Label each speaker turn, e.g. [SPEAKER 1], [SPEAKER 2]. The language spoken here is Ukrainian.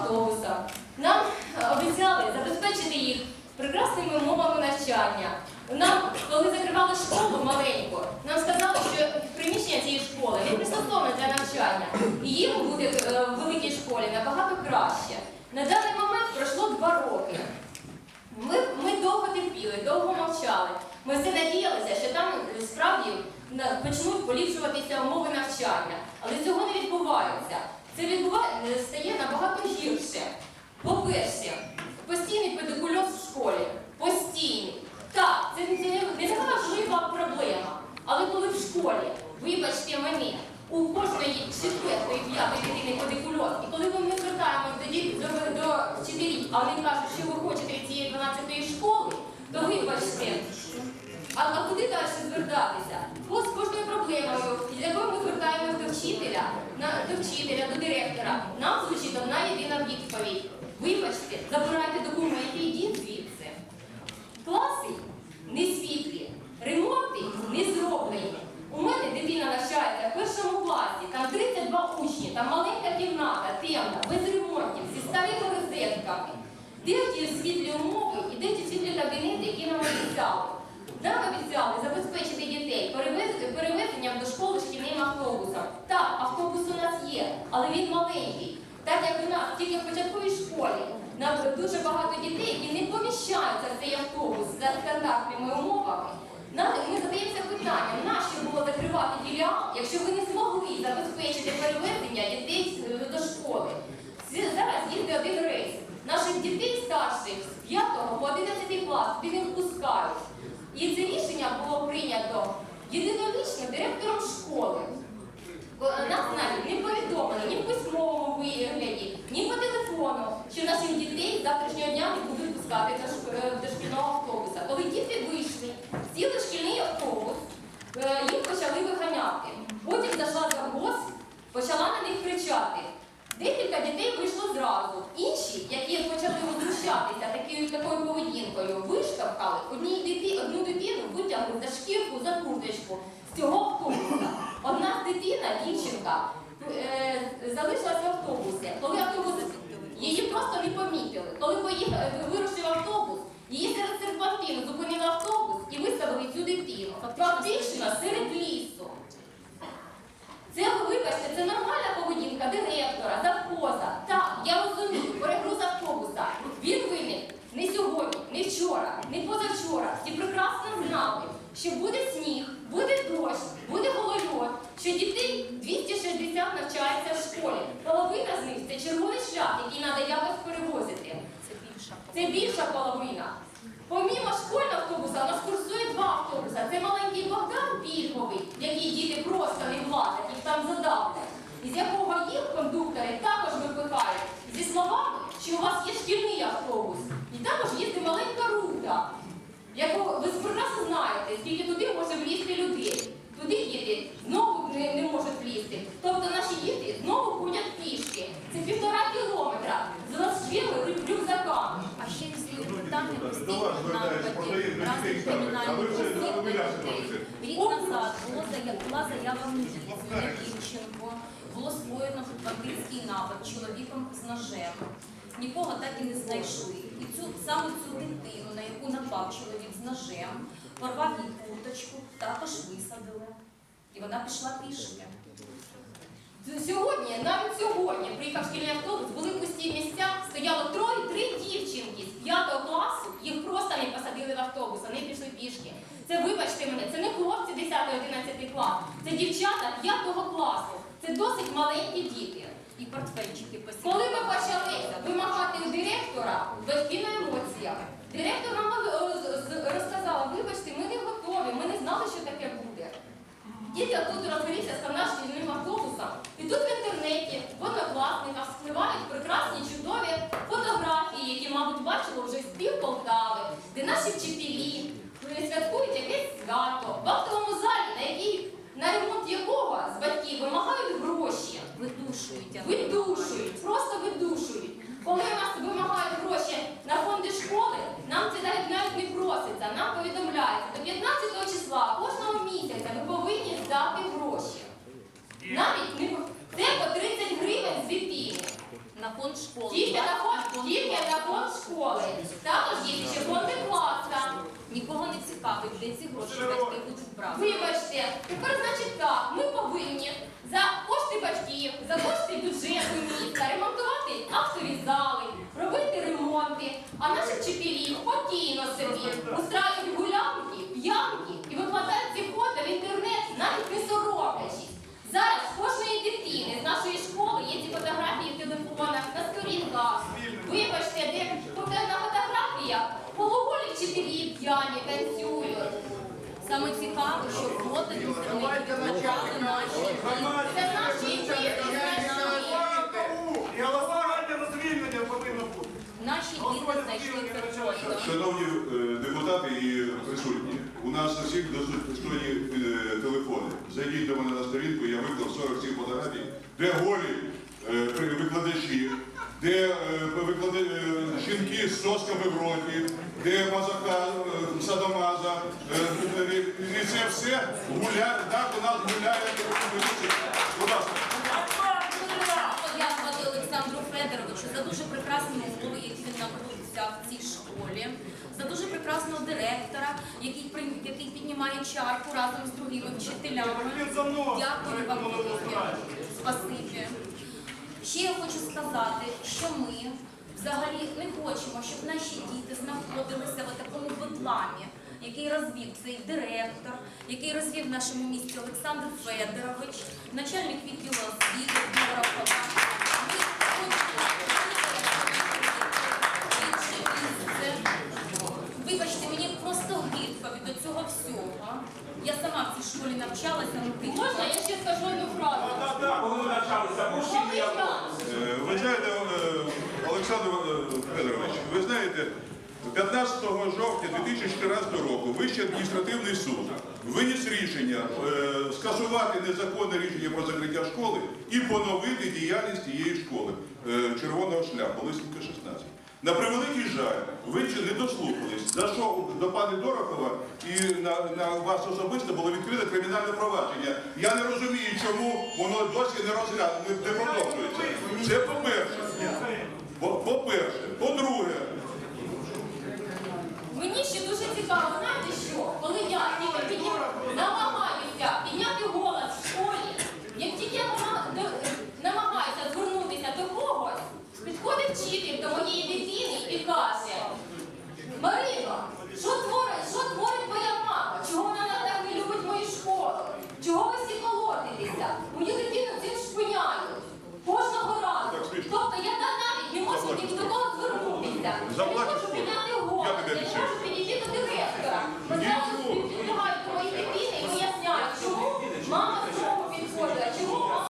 [SPEAKER 1] автобусам. Нам е, обіцяли забезпечити їх прекрасними умовами навчання. Нам, коли закривали школу маленьку, нам сказали, що приміщення цієї школи не пристосоване для навчання. І їм буде е, в великій школі набагато краще. На даний момент пройшло два роки. Ми, ми довго терпіли, довго мовчали. Ми все надіялися, що там е, справді почнуть поліпшуватися умови навчання. Але цього не відбувається. Це відбуває, стає гірше. По-перше, постійний педикульоз в школі. Постійний. Так, це не, така важлива проблема. Але коли в школі, вибачте мене, у кожної четвертої п'ятої дитини педикульоз, і коли ми звертаємося до, діт- до, до вчителів, а вони кажуть, що ви хочете від цієї 12-ї школи, то вибачте, а, а куди далі звертатися? З кожною проблемою, з якою ми звертаємося до вчителя, на, до вчителя, до директора, нам звучить одна єдина відповідь. Вибачте, забирайте документи, йдіть звідси. Класи не світлі, ремонти не зроблені. У мене дитина навчається в першому класі, там 32 учні, там маленька кімната, темна, без ремонтів, зі старими розетками. Де ті світлі умови і де ті світлі кабінети, які нам обіцяли? Нам обіцяли забезпечити дітей перевез- перевезенням до школи шкільним автобусом. Так, автобус у нас є, але він маленький. Так як у нас тільки в початковій школі нам дуже багато дітей, які не поміщаються в цей автобус за стандартними умовами. Нам ми задаємося питанням, нащо було закривати філіал, якщо ви не змогли забезпечити перевезення дітей е, до школи. Зараз їздить один рейс. Наших дітей старших з 5 по 11 клас туди не впускають. І це рішення було прийнято єдинолічно директором школи. Нас навіть не повідомили ні в письмовому вигляді, ні по телефону, що наших дітей з завтрашнього дня не будуть пускати до, е, шкільного автобуса. Коли діти вийшли, сіли шкільний автобус, е, їх почали виганяти. Потім зайшла завоз, почала на них кричати. Декілька дітей вийшло зразу. Інші, які почали возмущатися такою такою поведінкою, виштовхали одній дитині, одну дитину витягли за шкірку, за курточку з цього автобуса. Одна дитина, дівчинка, е, залишилась в автобусі. Коли автобус її просто не помітили. Коли поїхав, вирушив автобус, її серед серпантину зупинили автобус і виставили цю дитину. Фактично серед лісу. Це вибачте, це нормальна поведінка директора, завхоза. Так, я розумію, перегруз автобуса. Він виник не сьогодні, не вчора, не позавчора. Всі прекрасно знали, що буде сніг, буде дощ, буде голольот, що дітей 260 навчається в школі. Половина з них це червоний шлях, який треба якось перевозити.
[SPEAKER 2] Це більша.
[SPEAKER 1] Це більша половина. Помімо школьного автобуса, у нас курсує два автобуса. Це маленький Богдан пільговий, який діти просто не влазять, їх там задавлять. І з якого їх кондуктори також випихають зі словами, що у вас є шкільний автобус. І також їздить маленька рута, яку ви прекрасно знаєте, скільки туди може влізти людей. Туди діти знову не, не можуть влізти. Тобто наші діти знову ходять пішки. Це півтора кілометра з розширими рюкзаками.
[SPEAKER 2] А ще є питання Рік назад була заява міліції на Дівченко, було скоєно бандитський напад чоловіком з ножем. Нікого так і не знайшли. І цю саме цю дитину, на яку напав чоловік з ножем, порвав їй курточку, також висадили. І вона пішла пішки.
[SPEAKER 1] Сьогодні, навіть сьогодні, приїхав шкільний автобус, були пусті місця, стояло троє, три дівчинки з 5 класу, їх просто не посадили в автобус, вони пішли пішки. Це, вибачте мене, це не хлопці 10-11 клас, це дівчата 5 класу. Це досить маленькі діти.
[SPEAKER 2] І портфельчики посіли.
[SPEAKER 1] Коли ми почали вимагати у директора, батьки на емоціях, директор нам е, розказала, вибачте, ми не готові, ми не знали, що таке буде. Діти тут розгорівся з шкільним автобусом. І тут в інтернеті, в однокласниках спливають прекрасні чудові фотографії, які, мабуть, бачили вже з пів Полтави, де наші вчителі святкують якесь свято в актовому залі, на який на ремонт якого з батьків вимагають гроші.
[SPEAKER 2] Видушують.
[SPEAKER 1] Видушують, просто видушують. Коли у нас вимагають гроші на фонди школи, нам це навіть навіть не проситься. Нам повідомляється, до 15 числа кожного місяця ви повинні здати гроші. Навіть не це по 30 гривень з дитини.
[SPEAKER 2] на фонд школи.
[SPEAKER 1] Тільки на фон,
[SPEAKER 2] Нікого не
[SPEAKER 1] тільки на
[SPEAKER 2] цікавить.
[SPEAKER 1] фон школи. Також є ще фонди.
[SPEAKER 2] Нікого не цікавить, де ці гроші батьки будуть брати.
[SPEAKER 1] Вибачте, тепер значить так, ми повинні за кошти батьків, за кошти бюджету міста ремонтувати актові зали, робити ремонти, а наші вчителі спокійно собі устраюють гулянки, п'янки і викладають ці фото в інтернет, навіть не соромлячись. Зараз кожної дитини з нашої школи є ці фотографії в телефонах, на сторінках. Вибачте, де на фотографіях вчителі п'яні танцюють.
[SPEAKER 2] Саме цікаве, що фото в інтернеті наші
[SPEAKER 1] Це наші діти, це наші.
[SPEAKER 3] І голосування на звільнення повинно бути.
[SPEAKER 2] наші діти знайшли це фото.
[SPEAKER 4] Шановні е, депутати і присутні, у нас у всіх достойні е, телефони. Зайдіть до мене на сторінку, я виклав 47 фотографій, де голі е, при- викладачі, де е, виклади- е, жінки з сосками в роті, де мазака, е, садомаза, і це все гуляє, так у нас гуляє. Будь ласка.
[SPEAKER 2] подякувати Олександру Федоровичу за дуже прекрасні умови, які він нам взяв в цій школі, за дуже прекрасного директора, який при- який піднімає чарку разом з другими вчителями.
[SPEAKER 3] За мною.
[SPEAKER 2] Дякую вам. Спасибі. Ще я хочу сказати, що ми взагалі не хочемо, щоб наші діти знаходилися в такому бедламі, який розвів цей директор, який розвів в нашому місті Олександр Федорович, начальник відділу освіти Дмитро Ми хочемо інше місце. Вибачте, мені просто гидко від цього всього. Я сама в цій школі навчалася, ну ти
[SPEAKER 1] Можна я ще скажу одну фразу?
[SPEAKER 3] Коли ви навчалися, мужчини я
[SPEAKER 1] я
[SPEAKER 4] Е, Ви знаєте, е, Олександр е, Федорович, ви знаєте, 15 жовтня 2014 року Вищий адміністративний суд виніс рішення е, скасувати незаконне рішення про закриття школи і поновити діяльність тієї школи е, червоного шляху, Лисенка 16. На превеликий жаль, ви ще не дослухались, за що до пана Дорохова і на, на вас особисто було відкрите кримінальне провадження. Я не розумію, чому воно досі не розглянуто, не, продовжується. Це по-перше. По- По-перше. По-друге,
[SPEAKER 1] Мені ще дуже цікаво, знаєте що? Коли я тільки підня... Заплатіть.